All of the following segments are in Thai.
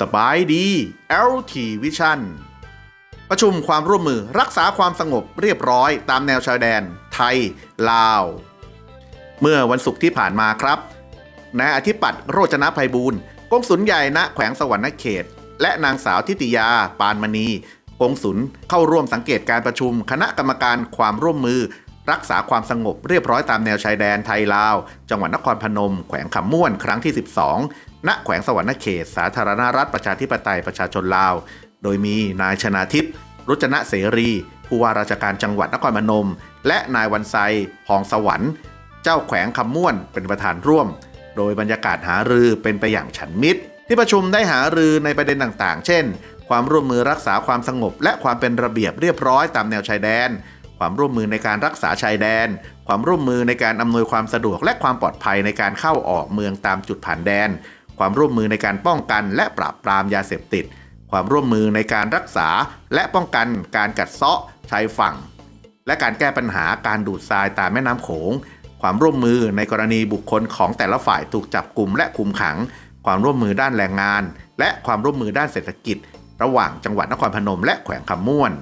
สบายดี LT Vision ประชุมความร่วมมือรักษาความสงบเรียบร้อยตามแนวชายแดน ไทย ลาว เมื่อวันศุกร์ที่ผ่านมาครับ นายอธิปัตย์โรจนะภัยบูรณ์กงสุลใหญ่ณแขวงสวรรณเขต และนางสาวทิติยา ปานมณี กงสุลเข้าร่วมสังเกตการประชุมคณะกรรมการความร่วมมือ รักษาความสงบเรียบร้อยตามแนวชายแดนไทยลาว จังหวัดนครพนม แขวงขำม่วนครั้งที่ 12 ณแขวงสวรรณเขต สาธารณรัฐประชาธิปไตยประชาชนลาว โดยมีนายชนาทิพย์รุจนะเสรีผู้ว่าราชการจังหวัดนครพนม และนายวันไซพองสวรรค์ เจ้าแขวงคำม่วนเป็นประธานร่วม โดยบรรยากาศหารือเป็นไปอย่างฉันมิตร ที่ประชุมได้หารือในประเด็นต่างๆ เช่น ความร่วมมือรักษาความสงบ และความเป็นระเบียบเรียบร้อยตามแนวชายแดน ความร่วมมือในการรักษาชายแดน ความร่วมมือในการอำนวยความสะดวก และความปลอดภัยในการเข้าออกเมืองตามจุดผ่านแดน ความร่วมมือในการป้องกัน และปราบปรามยาเสพติด ความร่วมมือในการรักษา และป้องกันการกัดเซาะชายฝั่ง และการแก้ปัญหาการดูดทรายตามแม่น้ำโขง ความร่วมมือในกรณีบุคคลของแต่ละฝ่ายถูกจับกลุ่มและคุมขัง ความร่วมมือด้านแรงงาน และความร่วมมือด้านเศรษฐกิจ ระหว่างจังหวัดนครพนมและแขวงคำม่วน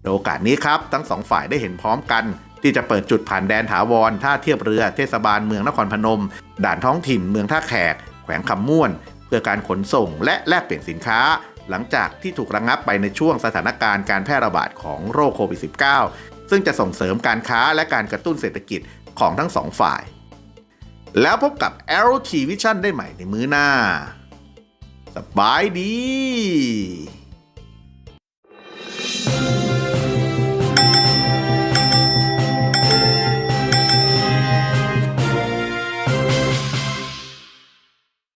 โดยโอกาสนี้ครับ ทั้งสองฝ่ายได้เห็นพร้อมกัน ที่จะเปิดจุดผ่านแดนถาวรท่าเทียบเรือเทศบาลเมืองนครพนม ด่านท้องถิ่นเมืองท่าแขก แขวงคำม่วน เพื่อการขนส่งและแลกเปลี่ยนสินค้า หลังจากที่ถูกระงับไปในช่วงสถานการณ์การแพร่ระบาดของโรคโควิด -19 ซึ่งจะส่งเสริมการค้าและการกระตุ้นเศรษฐกิจของทั้งสองฝ่าย แล้วพบกับ LT Vision ได้ใหม่ในมื้อหน้า สบายดี